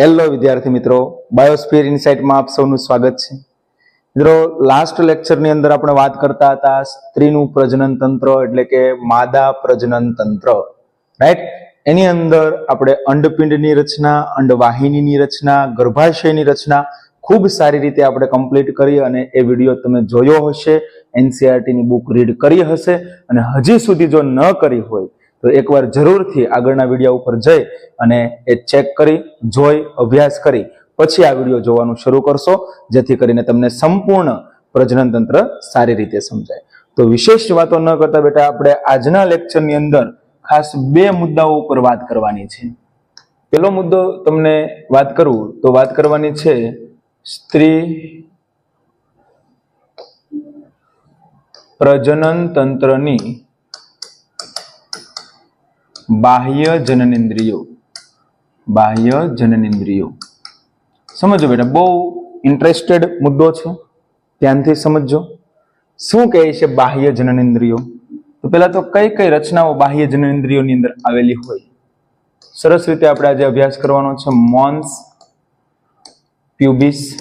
Hello વિદ્યાર્થી મિત્રો. Biosphere ઇન્સાઇટમાં આપ સૌનું સ્વાગત છે. મિત્રો લાસ્ટ લેક્ચરની અંદર આપણે વાત કરતા હતા સ્ત્રીનું પ્રજનન તંત્ર, એટલે કે માદા પ્રજનન તંત્ર. રાઈટ એની અંદર આપણે અંડપિંડની રચના, અંડવાહિનીની રચના, ગર્ભાશયની રચના ખૂબ સારી રીતે આપણે કમ્પ્લીટ કરી અને એ વીડિયો તમે જોયો હશે. એનસીઆરટીની બુક રીડ કરી હશે અને હજી સુધી જો ન કરી હોય તો એકવાર જરૂરથી આગળના વીડિયો ઉપર જઈ અને એ ચેક કરી, જોઈ, અભ્યાસ કરી, પછી આ વીડિયો જોવાનું શરૂ કરશો, જેથી કરીને તમને સંપૂર્ણ પ્રજનન તંત્ર સારી રીતે સમજાય. તો વિશેષ વાતો ન કરતા બેટા, આપણે આજના લેક્ચરની અંદર ખાસ બે મુદ્દાઓ ઉપર વાત કરવાની છે. પેલો મુદ્દો તમને વાત કરું, તો વાત કરવાની છે સ્ત્રી પ્રજનન તંત્રની બાહ્ય જનનેન્દ્રિયો. બાહ્ય જનનેન્દ્રિયો. સમજો બેટા, બહુ ઇન્ટરેસ્ટેડ મુદ્દો છે. ધ્યાનથી સમજજો. શું કહે છે બાહ્ય જનનેન્દ્રિયો? તો પેલા તો કઈ કઈ રચનાઓ બાહ્ય જનનેન્દ્રિયોની અંદર આવેલી હોય? સરસ રીતે આપણે આજે અભ્યાસ કરવાનો છે. મોન્સ, પ્યુબિસ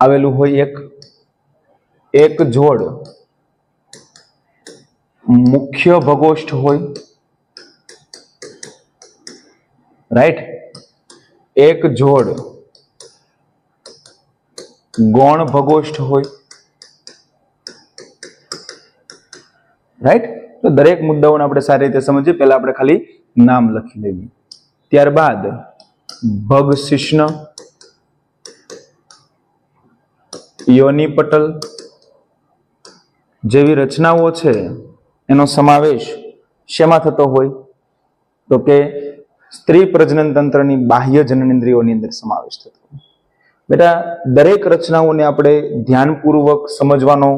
આવેલું હોય એક. એક જોડ મુખ્ય ભગોષ્ઠ હોય. રાઈટ? એક જોડ ગૌણ ભગોષ્ઠ હોય. રાઈટ? તો દરેક મુદ્દાઓને આપણે સારી રીતે સમજીએ. પહેલા આપણે ખાલી નામ લખી લઈએ. ત્યારબાદ ભગ શિષ્ણ, યોની પટલ જેવી રચનાઓ છે, એનો સમાવેશ શેમાં થતો હોય? તો કે સ્ત્રી પ્રજનન તંત્રની બાહ્ય જનનેન્દ્રિયોની અંદર સમાવેશ થતો બેટા, દરેક રચનાઓને આપણે ધ્યાનપૂર્વક સમજવાનો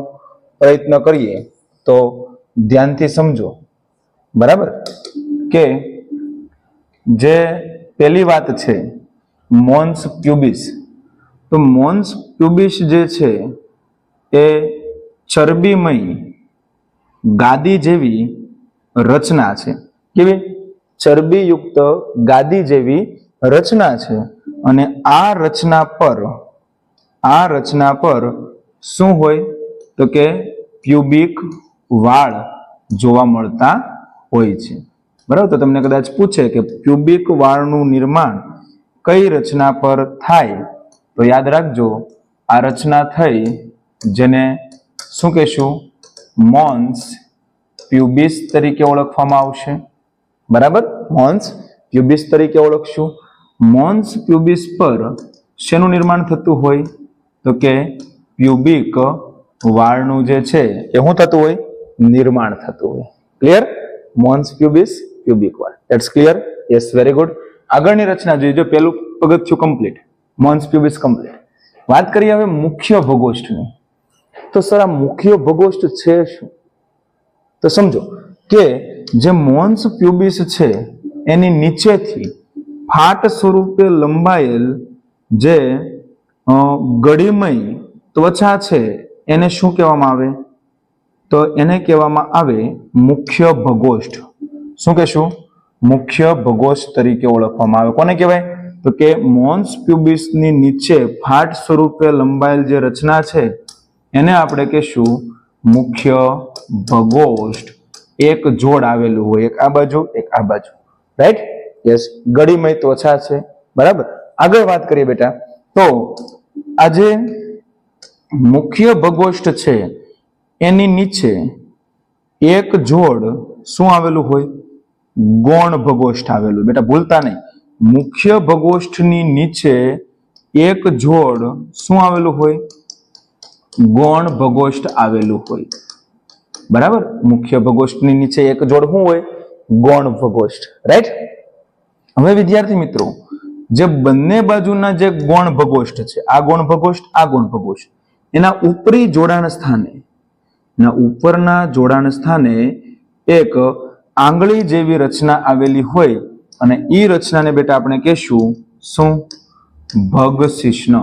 પ્રયત્ન કરીએ તો ધ્યાનથી સમજો. બરાબર? કે જે પહેલી વાત છે, મોન્સ પ્યુબિસ તો મોન્સ પ્યુબિસ જે છે, એ ચરબીમય ગાદી જેવી રચના છે. કેવી? ચરબીયુક્ત ગાદી જેવી રચના છે. અને આ રચના પર, આ રચના પર શું હોય? તો કે પ્યુબિક વાળ જોવા મળતા હોય છે. બરાબર? તો તમને કદાચ પૂછે કે પ્યુબિક વાળનું નિર્માણ કઈ રચના પર થાય? તો યાદ રાખજો, આ રચના થઈ જેને શું કહેશું? મોન્સ પ્યુબિસ તરીકે ઓળખવામાં આવશે. બરાબર? મોન્સ પ્યુબિસ તરીકે ઓળખશું. મોન્સ પ્યુબિસ પર શેનું નિર્માણ થતું હોય? તો કે પ્યુબિક વાળનું જે છે એ શું થતું હોય? નિર્માણ થતું હોય. ક્લિયર મોન્સ પ્યુબિસ પ્યુબિક વાળ. It's clear yes very good આગળની રચના જોઈએ. જો પેલું પગથિયું કમ્પ્લીટ મોન્સ પ્યુબિસ કમ્પ્લીટ વાત કરીએ હવે મુખ્ય ભગોષ્ઠની. તો સર, આ મુખ્ય ભગોષ્ઠ છે શું? તો સમજો કે જે મોન્સ પ્યુબિસ છે, એની નીચેથી ફાટ સ્વરૂપે લંબાયેલ જે ગળીમય ત્વચા છે, એને શું કહેવામાં આવે? તો એને કહેવામાં આવે મુખ્ય ભગોષ્ઠ. શું કહેશું? મુખ્ય ભગોષ્ઠ તરીકે ઓળખવામાં આવે. કોને કહેવાય? તો કે મોન્સ પ્યુબિસની નીચે ફાટ સ્વરૂપે લંબાયેલ જે રચના છે, એને આપણે કહેશું મુખ્ય ભગોષ્ઠ. એક જોડ આવેલું હોય, એક આ બાજુ, એક આ બાજુ. રાઈટ યસ ગળીમય ત્વચા છે. બરાબર? આગળ વાત કરીએ બેટા. તો આજે મુખ્ય ભગોષ્ઠ છે, એની નીચે એક જોડ શું આવેલું હોય? ગૌણ ભગોષ્ઠ આવેલું. બેટા, ભૂલતા નહીં. મુખ્ય ભગોષ્ઠની નીચે એક જોડ શું આવેલું હોય? ગૌણ ભગોષ્ઠ આવેલું હોય. બરાબર? મુખ્ય ભગોષ્ઠની નીચે એક જોડ શું હોય? ગૌણ ભગોષ્ઠ રાઈટ હવે વિદ્યાર્થી મિત્રો, જે બંને બાજુના જે ગૌણ ભગોષ્ઠ છે, આ ગૌણ ભગોષ્ઠ આ ગૌણ ભગોષ્ઠ એના ઉપરી જોડાણ સ્થાને, એના ઉપરના જોડાણ સ્થાને એક આંગળી જેવી રચના આવેલી હોય અને એ રચનાને બેટા આપણે કહેશું શું? ભગ શિષ્ણ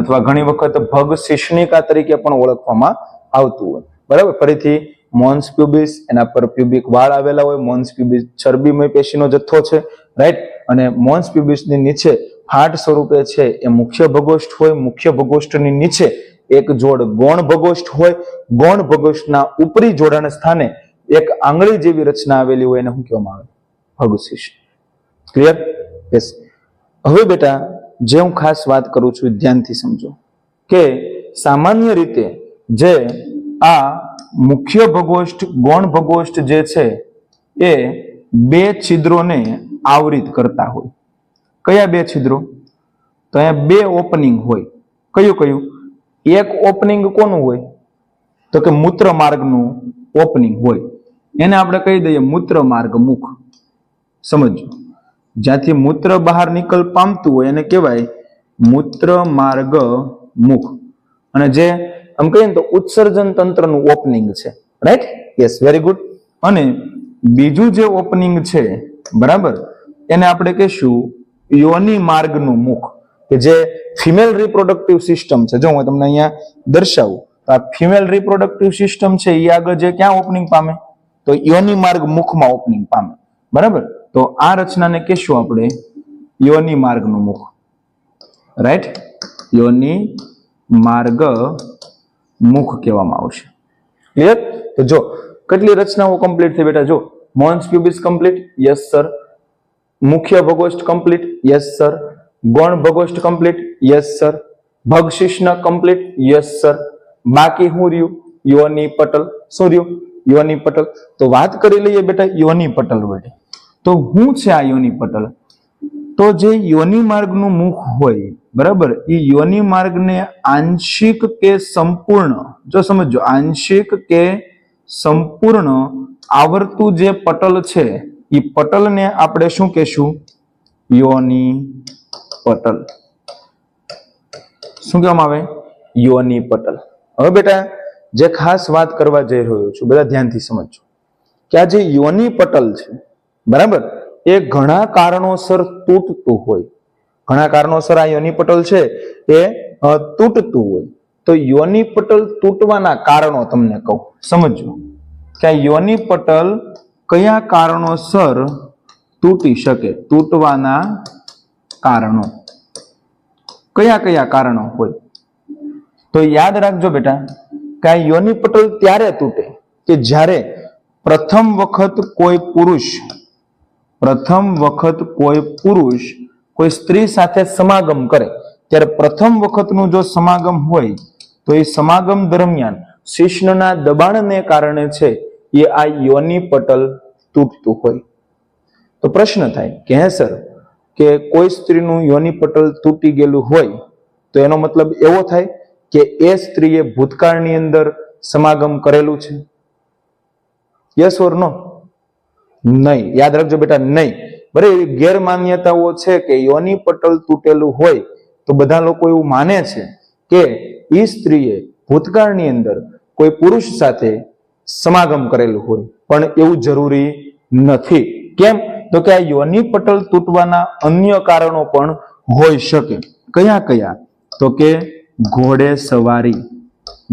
અથવા ઘણી વખત ભગ શિષ્ણિકા તરીકે પણ ઓળખવામાં આવતું હોય. બરાબર? ફરીથી, મોન્સ પ્યુબિસ, એના પર પ્યુબિક વાળ આવેલા હોય, મોન્સ પ્યુબિસ ચરબીમય પેશીનો જથ્થો છે રાઈટ અને મોન્સ પ્યુબિસની નીચે ફાટ સ્વરૂપે છે, એ મુખ્ય ભગોષ્ઠ હોય, મુખ્ય ભગોષ્ઠની નીચે એક જોડ ગૌણ ભગોષ્ઠ હોય, ગૌણ ભગોષ્ઠના ઉપરી જોડાણ સ્થાને એક આંગળી જેવી રચના આવેલી હોય એને શું કહેવામાં આવે? ભગશીશ ક્લિયર યસ હવે બેટા, જે હું ખાસ વાત કરું છું, ધ્યાનથી સમજો કે સામાન્ય રીતે જે આ મુખ્ય ભગોષ્ઠ, ગૌણ ભગોષ્ઠ જે છે, એ બે છિદ્રોને આવરિત કરતા હોય. કયા બે છિદ્રો? તો અહીંયા બે ઓપનિંગ હોય. કયું કયું? એક ઓપનિંગ કોનું હોય? તો કે મૂત્ર માર્ગનું ઓપનિંગ હોય. એને આપણે કહી દઈએ મૂત્ર માર્ગ મુખ. સમજો. જ્યાંથી મૂત્ર બહાર નીકળ પામતું હોય એને કહેવાય મૂત્ર માર્ગ મુખ. અને જે આમ કહીએ ને તો ઉત્સર્જન તંત્રનું ઓપનિંગ છે. રાઈટ યસ વેરી ગુડ અને બીજું જે ઓપનિંગ છે, બરાબર? એને આપણે કહીશું યોની માર્ગનું મુખ, કે જે ફિમેલ રિપ્રોડક્ટિવ સિસ્ટમ છે. જો હું તમને અહીંયા દર્શાવું, તો આ ફિમેલ રિપ્રોડક્ટિવ સિસ્ટમ છે એ આગળ જે ક્યાં ઓપનિંગ પામે? તો યોની માર્ગ મુખમાં ઓપનિંગ પામે. બરાબર? તો આ રચનાને કહેશું આપણે યોની માર્ગનું મુખ. રાઈટ યોની માર્ગ મુખ કહેવામાં આવશે. ક્લિયર તો જો, કેટલી રચનાઓ કમ્પ્લીટ થઈ બેટા? જો mons pubis complete yes sir મુખ્ય ભગોષ્ઠ કમ્પ્લીટ યસ સર ગૌણ ભગોષ્ઠ કમ્પ્લીટ યસ સર ભગશિષ્ણ કમ્પ્લીટ યસ સર બાકી શું રહ્યું? યોની પટલ. શું રહ્યું? યોની પટલ. તો વાત કરી લઈએ બેટા યોની પટલ વડે. તો હું છે આ યોની પટલ? તો જે યોનિ માર્ગનું મુખ હોય, બરાબર? એ યોનિ માર્ગને આંશિક કે સંપૂર્ણ, જો સમજો આંશિક કે સંપૂર્ણ આવરતું જે પટલ છે એ પટલને આપણે શું કહેશું? યોનિ પટલ. શું કહેવામાં આવે? યોનિ પટલ. હવે બેટા, જે ખાસ વાત કરવા જઈ રહ્યો છું, બધા ધ્યાનથી સમજજો. કે આ જે યોનિ પટલ છે, બરાબર? એ ઘણા કારણોસર તૂટતું હોય. ઘણા કારણોસર આ યોનિપટલ છે, એ તૂટતું હોય. તો યોનિપટલ તૂટવાના કારણો તમને કહું. સમજો કે આ યોની કયા કારણોસર તૂટી શકે? તૂટવાના કારણો. કયા કયા કારણો હોય? તો યાદ રાખજો બેટા, કે આ યોનિપટલ ત્યારે તૂટે કે જ્યારે પ્રથમ વખત કોઈ પુરુષ પ્રથમ વખત કોઈ પુરુષ કોઈ સ્ત્રી સાથે સમાગમ કરે, ત્યારે પ્રથમ વખતનું જો સમાગમ હોય, તો એ સમાગમ દરમિયાન શિષ્ણના દબાણને કારણે છે એ આ યોની પટલ તૂટતું હોય. તો પ્રશ્ન થાય કે હે સર, કે કોઈ સ્ત્રીનું યોની પટલ તૂટી ગયેલું હોય, તો એનો મતલબ એવો થાય કે એ સ્ત્રીએ ભૂતકાળની અંદર સમાગમ કરેલું છે? યસ ઓર નો નહીં. યાદ રાખજો બેટા, નહીં. બરાબર એવી ગેરમાન્યતાઓ છે કે યોની પટલ તૂટેલું હોય, તો બધા લોકો એવું માને છે કે એ સ્ત્રીએ ભૂતકાળની અંદર કોઈ પુરુષ સાથે સમાગમ કરેલું હોય. પણ એવું જરૂરી નથી. કેમ? તો કે આ યોની પટલ તૂટવાના અન્ય કારણો પણ હોઈ શકે. કયા કયા? તો કે ઘોડે સવારી.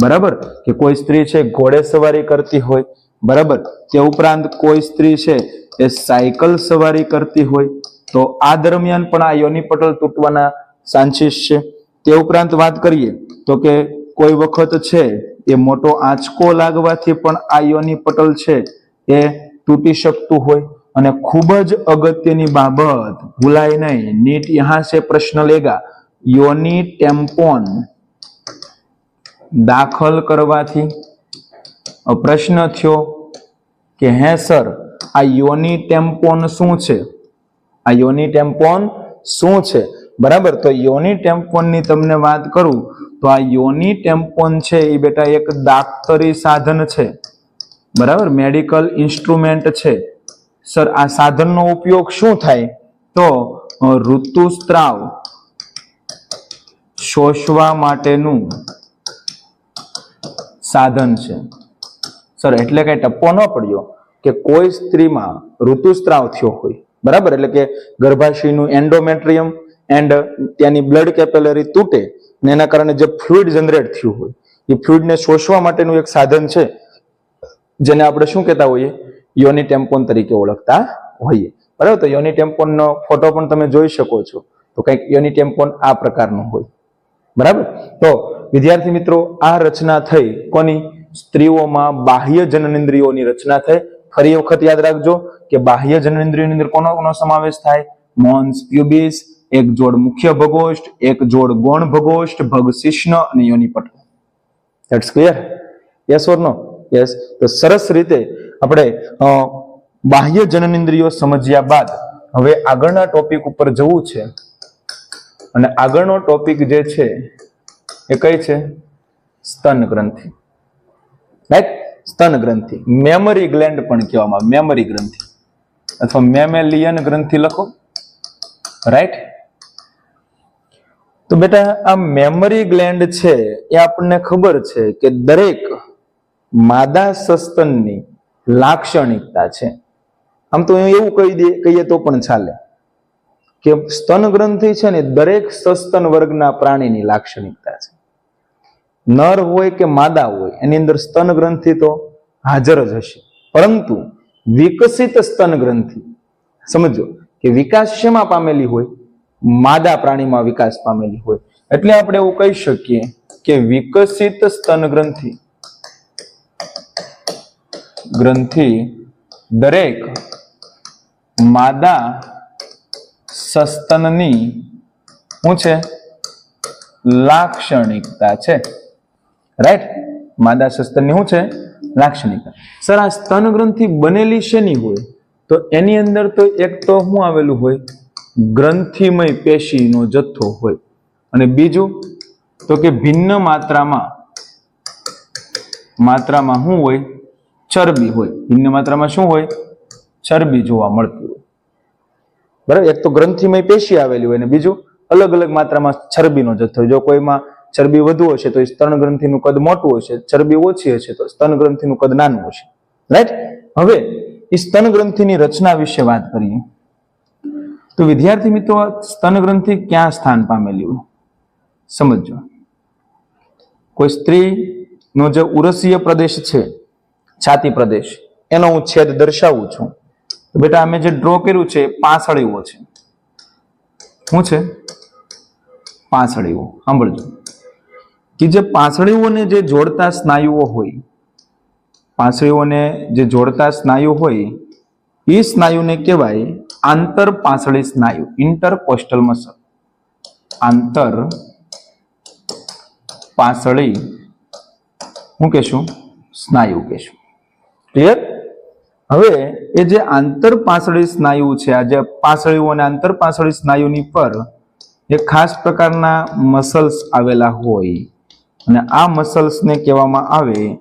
બરાબર? કે કોઈ સ્ત્રી છે, ઘોડે સવારી કરતી હોય બરાબર? તે ઉપરાંત કોઈ સ્ત્રી છે એ સાયકલ સવારી કરતી હોય, તો આ દરમિયાન પણ આ યોની પટલ તૂટવાના ચાન્સીસ છે. તે ઉપરાંત વાત કરીએ, તો કે કોઈ વખત છે એ મોટો આંચકો લાગવાથી પણ આ યોની પટલ છે એ તૂટી શકતું હોય અને ખૂબ જ અગત્યની બાબત, ભૂલાય નહીં, નીટ યહાં સે પ્રશ્ન લેગા, યોની ટેમ્પોન દાખલ કરવાથી પ્રશ્ન થયો કે, હે, સર, આ યોની ટેમ્પોન શું છે? આ યોની ટેમ્પોન શું છે? બરાબર? તો યોની ટેમ્પોનની તમને વાત કરું, તો આ યોની ટેમ્પોન છે એ બેટા એક દાક્તરી સાધન છે. બરાબર? મેડિકલ ઇન્સ્ટ્રુમેન્ટ છે. સર, આ સાધનનો ઉપયોગ શું થાય? તો ઋતુસ્ત્રાવ શોષવા માટેનું સાધન છે. સર, એટલે કઈ ટપ્પો ન પડ્યો કે કોઈ સ્ત્રીમાં ઋતુસ્ત્રાવ થયો હોય. બરાબર? એટલે કે ગર્ભાશયનું એન્ડોમેટ્રિયમ એન્ડ ત્યાંની બ્લડ કેપેલરી તૂટે ને એના કારણે જે ફ્લુઇડ જનરેટ થયું હોય, એ ફ્લુઇડને શોષવા માટેનું એક સાધન છે, જેને આપણે શું કહેતા હોઈએ? યોની ટેમ્પોન તરીકે ઓળખતા હોઈએ. બરાબર? તો યોની ટેમ્પોનનો ફોટો પણ તમે જોઈ શકો છો. તો કંઈક યોની ટેમ્પોન આ પ્રકારનું હોય. બરાબર? તો વિદ્યાર્થી મિત્રો, આ રચના થઈ કોની? સ્ત્રીઓમાં બાહ્ય જનનેન્દ્રિયોની રચના થઈ. ફરી વખત યાદ રાખજો કે બાહ્ય જનનેન્દ્રિયોની અંદર કોનો કોનો સમાવેશ થાય? મોન્સ પ્યુબિસ, એક જોડ મુખ્ય ભગોષ્ઠ, એક જોડ ગૌણ ભગોષ્ઠ ભગશિષ્ણ અને યોનિપટ that's clear yes or no yes તો સરસ રીતે આપણે બાહ્ય જનનેન્દ્રિયો સમજ્યા બાદ હવે આગળના ટોપિક ઉપર જવું છે. અને આગળનો ટોપિક જે છે એ કઈ છે? સ્તન ગ્રંથિ. રાઈટ સ્તન ગ્રંથિ. મેમરી ગ્લેન્ડ પણ કહેવામાં આવે. મેમરી ગ્રંથિ. અથવા મેમેલિયન ગ્રંથિ લખો. રાઈટ તો બેટા, આ મેમરી ગ્લેન્ડ છે એ આપણને ખબર છે કે દરેક માદા સસ્તનની લાક્ષણિકતા છે. આમ તો એવું કહી દે, કહીએ તો પણ ચાલે. કે સ્તન ગ્રંથિ છે ને દરેક સસ્તન વર્ગના પ્રાણીની લાક્ષણિકતા છે. નર હોય કે માદા હોય, એની અંદર સ્તન ગ્રંથિ તો હાજર જ હશે. પરંતુ વિકસિત સ્તન ગ્રંથિ, સમજો કે વિકાસ શેમાં પામેલી હોય? માદા પ્રાણીમાં વિકાસ પામેલી હોય. એટલે આપણે એવું કહી શકીએ કે વિકસિત સ્તન ગ્રંથિ ગ્રંથિ દરેક માદા સસ્તનની, શું છે? લાક્ષણિકતા છે. રાઈટ માદા સસ્તનની શું છે? લાક્ષણિકતા. સર, આ સ્તન ગ્રંથિ બનેલી શેની હોય? તો એની અંદર તો એક તો શું આવેલું હોય? ગ્રંથિમય પેશીનો જથ્થો હોય. અને બીજું, તો કે ભિન્ન માત્રામાં માત્રામાં શું હોય? ચરબી હોય. ભિન્ન માત્રામાં શું હોય? ચરબી જોવા મળતી હોય. બરાબર? એક તો ગ્રંથિમય પેશી આવેલી હોય અને બીજું અલગ અલગ માત્રામાં ચરબીનો જથ્થો. જો કોઈમાં ચરબી વધુ હશે તો એ સ્તન ગ્રંથિનું કદ મોટું હશે, ચરબી ઓછી હશે તો સ્તન ગ્રંથિનું કદ નાનું હશે. રાઈટ હવે, એ સ્તન ગ્રંથિની રચના વિશે વાત કરીએ. તો વિદ્યાર્થી મિત્રો, સ્તન ગ્રંથિ ક્યાં સ્થાન પામેલી હોય? સમજો કોઈ સ્ત્રીનો જે ઉરસીય પ્રદેશ છે, છાતી પ્રદેશ, એનો હું છેદ દર્શાવું છું. બેટા, અમે જે ડ્રો કર્યું છે પાંસળીઓ છે. શું છે? પાસળીઓ. સાંભળજો. કે જે પાંસળીઓને જે જોડતા સ્નાયુઓ હોય, પાંસળીઓને જે જોડતા સ્નાયુ હોય, એ સ્નાયુને કહેવાય આંતર પાંસળી સ્નાયુ, ઇન્ટરકોસ્ટલ મસલ. આંતર પાંસળી, હું કહેશું, સ્નાયુ કહેશું. ક્લિયર હવે એ જે આંતર પાંસળી સ્નાયુ છે, આ જે પાંસળીઓ અને આંતર પાંસળી સ્નાયુની પર એ ખાસ પ્રકારના મસલ્સ આવેલા હોય. અને આ મસલ્સને કહેવામાં આવે,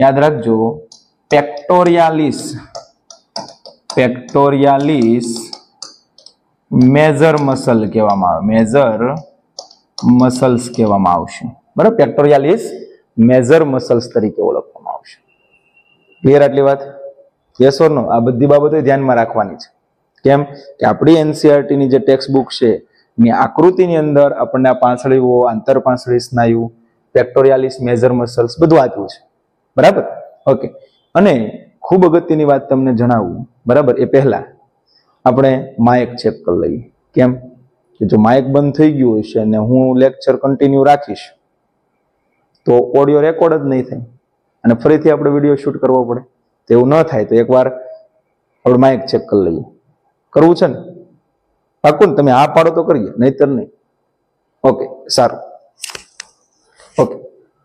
યાદ રાખજો પેક્ટોરિયાલિસ પેક્ટોરિયાલિસ મેજર મસલ કહેવામાં આવે મેજર મસલ્સ કહેવામાં આવશે. બરાબર? પેક્ટોરિયાલિસ મેજર મસલ્સ તરીકે ઓળખવામાં આવશે. ક્લિયર આટલી વાત? યસ ઓર આ બધી બાબતો ધ્યાનમાં રાખવાની છે. કેમ? કે આપણી એનસીઆરટીની જે ટેક્સ્ટ બુક છે, એની આકૃતિની અંદર આપણને આ પાંસળીઓ આંતર પાંસળી સ્નાયુ પેક્ટોરિયાલિસ મેજર મસલ્સ બધું આપ્યું છે. બરાબર? ઓકે અને ખૂબ અગત્યની વાત તમને જણાવું. બરાબર? એ પહેલા આપણે માયક ચેક કરી લઈએ. કેમ? કે જો માયક બંધ થઈ ગયું હશે અને હું લેક્ચર કન્ટિન્યુ રાખીશ, તો ઓડિયો રેકોર્ડ જ નહીં થાય. અને ફરીથી આપણે વીડિયો શૂટ કરવો પડે. તો એવું ન થાય. તો એકવાર આપણે માઇક ચેક કરી લઈએ. કરવું છે ને? પાકું ને તમે આ પાડો તો કરીએ. નહીતર નહીં. ઓકે સારું. ઓકે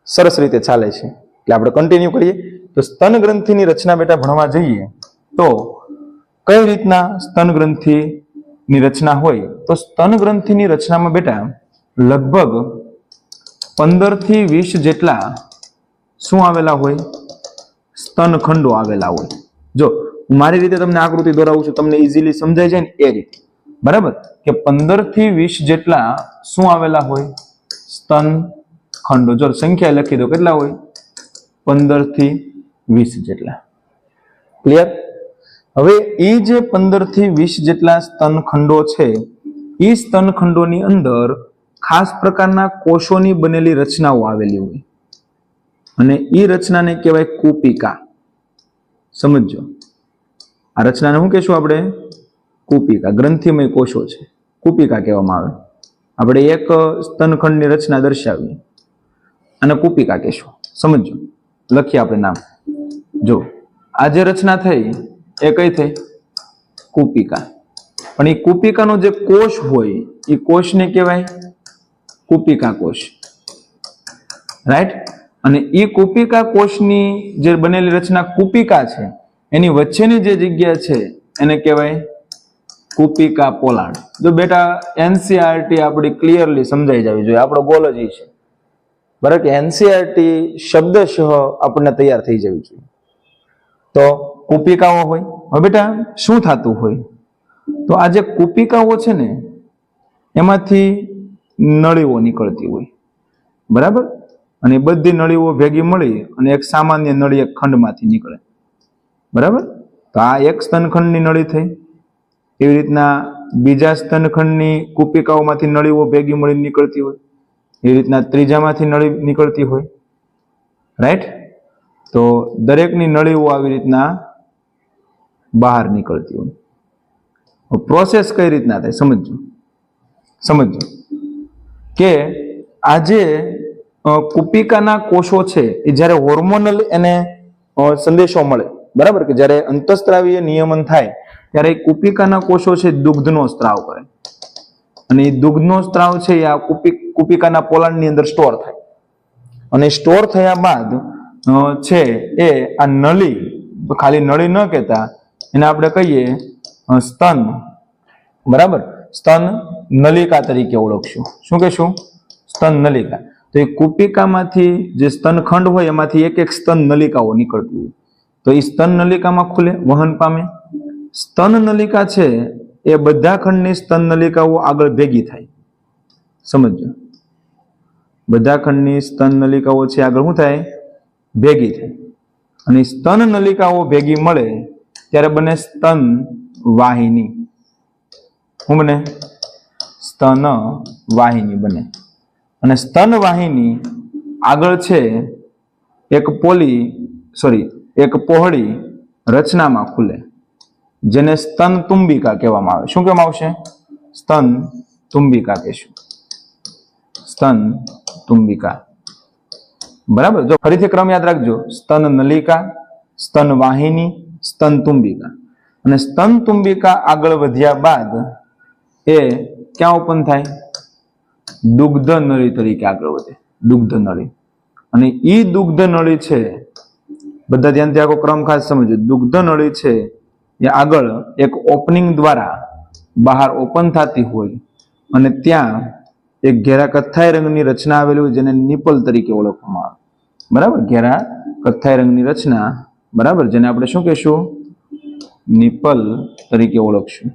સરસ રીતે ચાલે છે. એટલે આપણે કન્ટિન્યુ કરીએ. તો સ્તન ગ્રંથિની રચના બેટા ભણવા જઈએ, તો કઈ રીતના સ્તન ગ્રંથિની રચના હોય? તો સ્તન ગ્રંથિની રચનામાં બેટા લગભગ પંદરથી વીસ જેટલા શું આવેલા હોય? સ્તન ખંડો આવેલા હોય. જો, મારી રીતે તમને આકૃતિ દોરાવું છું, તમને ઇઝીલી સમજાય જાય ને એ રીતે. બરાબર? કે પંદરથી વીસ જેટલા શું આવેલા હોય? સ્તન ખંડો. જો સંખ્યા લખી દો, કેટલા હોય? પંદરથી વીસ જેટલા. ક્લિયર હવે એ જે પંદરથી વીસ જેટલા સ્તન ખંડો છે એ સ્તન ખંડોની અંદર ખાસ પ્રકારના કોષોની બનેલી રચનાઓ આવેલી હોય. અને એ રચનાને કહેવાય કુપિકા. સમજો આ રચનાને શું કહેશું આપણે? કુપિકા. ગ્રંથિમય કોષો છે. કુપિકા કહેવામાં આવે. આપણે એક સ્તનખંડની રચના દર્શાવીએ. અને કુપિકા કહેશું સમજો લખીએ આપણે નામ. જો આ જે રચના થઈ, એ કઈ થઈ? કુપિકા. પણ એ કુપિકાનો જે કોષ હોય, એ કોષને કહેવાય કુપિકા કોષ. રાઈટ અને એ કુપિકા કોષની જે બનેલી રચના કુપિકા છે, એની વચ્ચેની જે જગ્યા છે, એને કહેવાય કુપિકા પોલાણ. જો બેટા એનસીઆરટી આપણી ક્લિયરલી સમજાઈ જવી જોઈએ. આપણો ગોલ જ છે. બરાબર કે એનસીઆરટી શબ્દશઃ આપણને તૈયાર થઈ જવી જોઈએ તો કુપિકાઓ હોય, હવે બેટા શું થતું હોય? તો આ જે કુપિકાઓ છે ને, એમાંથી નળીઓ નીકળતી હોય. બરાબર? અને બધી નળીઓ ભેગી મળી અને એક સામાન્ય નળી એક ખંડમાંથી નીકળે. બરાબર? તો આ એક સ્તનખંડની નળી થઈ. એવી રીતના બીજા સ્તનખંડની કુપિકાઓમાંથી નળીઓ ભેગી મળી નીકળતી હોય. એવી રીતના ત્રીજામાંથી નળી નીકળતી હોય. રાઈટ તો દરેકની નળીઓ આવી રીતના બહાર નીકળતી હોય. પ્રોસેસ કઈ રીતના થાય? સમજજો. સમજજો. કે આજે કુપિકાના કોષો છે, એ જ્યારે હોર્મોનલ એને સંદેશો મળે, બરાબર? કે જ્યારે અંતસ્ત્રાવીય નિયમન થાય, ત્યારે એ કુપિકાના કોષો છે દુગ્ધનો સ્ત્રાવ કરે. અને એ દુગ્ધનો સ્ત્રાવ છે એ આ કુપી કુપિકાના પોલાણની અંદર સ્ટોર થાય. અને સ્ટોર થયા બાદ છે એ આ નળી, ખાલી નળી ન કહેતા, એને આપણે કહીએ સ્તન. બરાબર? સ્તન નલિકા તરીકે ઓળખશું. શું કહેશું? સ્તન નલિકા. તો એ કુપિકામાંથી જે સ્તન ખંડ હોય, એમાંથી એક એક સ્તન નલિકાઓ નીકળતી હોય. તો એ સ્તન નલિકામાં ખુલે? વહન પામે. સ્તન નલિકા છે, એ બધા ખંડની સ્તન નલિકાઓ આગળ ભેગી થાય. સમજજો બધા ખંડની સ્તન નલિકાઓ છે, આગળ શું થાય? ભેગી થાય. અને સ્તન નલિકાઓ ભેગી મળે ત્યારે બને સ્તન વાહિની. શું બને? સ્તન વાહિની બને. અને સ્તન વાહિની આગળ છે એક પોલી સોરી એક પહોળી રચનામાં ખુલે, જેને સ્તન તુંબિકા કહેવામાં આવે. શું કહેવામાં આવશે? સ્તન તુંબિકા કહેશું. સ્તન તુંબિકા. બરાબર? જો ફરીથી ક્રમ યાદ રાખજો. સ્તન નલિકા, સ્તન વાહિની, સ્તન તુંબિકા. અને સ્તન તુંબિકા આગળ વધ્યા બાદ એ ક્યાં ઓપન થાય? દુગ્ધ નળી તરીકે આગળ વધે. દુગ્ધ નળી. અને ઈ દુગ્ધ નળી છે, બધા ધ્યાનથી આખો ક્રમ ખાસ સમજો દુગ્ધ નળી છે, એ આગળ એક ઓપનિંગ દ્વારા બહાર ઓપન થતી હોય અને ત્યાં એક ઘેરા કથ્થાઈ રંગની રચના આવેલી હોય જેને નિપલ તરીકે ઓળખવામાં આવે. બરાબર? ઘેરા કથ્થાઈ રંગની રચના. બરાબર? જેને આપણે શું કહેશું? નિપલ તરીકે ઓળખશું.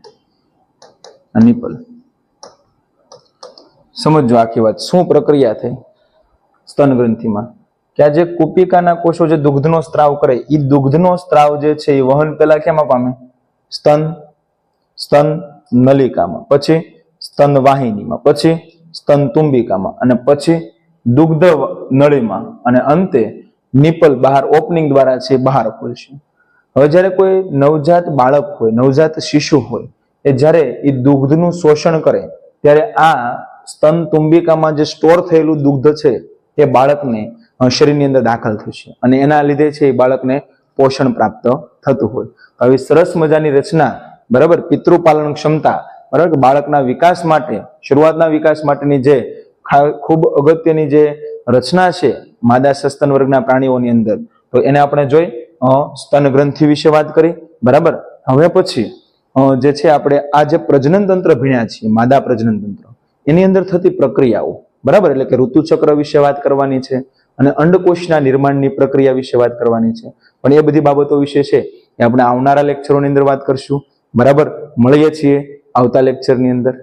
આ નિપલ. સમજો આખી વાત. શું પ્રક્રિયા થઈ સ્તન ગ્રંથિમાં? કે આ જે કુપિકાના કોષો જે દુગ્ધનો સ્ત્રાવ કરે એ દુગ્ધનો સ્ત્રાવ જે છે એ વહન પહેલા કેમાં પામે સ્તન સ્તન નલિકામાં. પછી સ્તન વાહિનીમાં પછી સ્તન તુંબિકામાં અને પછી દુગ્ધ નળીમાં અને અંતે નિપલ બહાર ઓપનિંગ દ્વારા છે બહાર ખુલશે હવે જ્યારે કોઈ નવજાત બાળક હોય, નવજાત શિશુ હોય, એ જ્યારે એ દુગ્ધનું શોષણ કરે, ત્યારે આ સ્તન તુંબિકામાં જે સ્ટોર થયેલું દુગ્ધ છે, એ બાળકને શરીરની અંદર દાખલ થશે અને એના લીધે છે એ બાળકને પોષણ પ્રાપ્ત થતું હોય. આવી સરસ મજાની રચના, બરાબર? પિતૃપાલન ક્ષમતા બરાબર? બાળકના વિકાસ માટે, શરૂઆતના વિકાસ માટેની જે ખૂબ અગત્યની જે રચના છે માદા સસ્તન વર્ગના પ્રાણીઓની અંદર, તો એને આપણે જોઈ સ્તન ગ્રંથિ વિશે વાત કરી, બરાબર? હવે પછી જે છે આપણે આ જે પ્રજનન તંત્ર ભણ્યા છીએ, માદા પ્રજનન તંત્ર એની અંદર થતી પ્રક્રિયાઓ, બરાબર? એટલે કે ઋતુચક્ર વિશે વાત કરવાની છે, અને અંડકોષના નિર્માણની પ્રક્રિયા વિશે વાત કરવાની છે. પણ એ બધી બાબતો વિશે છે, એ આપણે આવનારા લેક્ચરોની અંદર વાત કરશું, બરાબર? મળીએ છીએ. આવતા લેક્ચરની અંદર.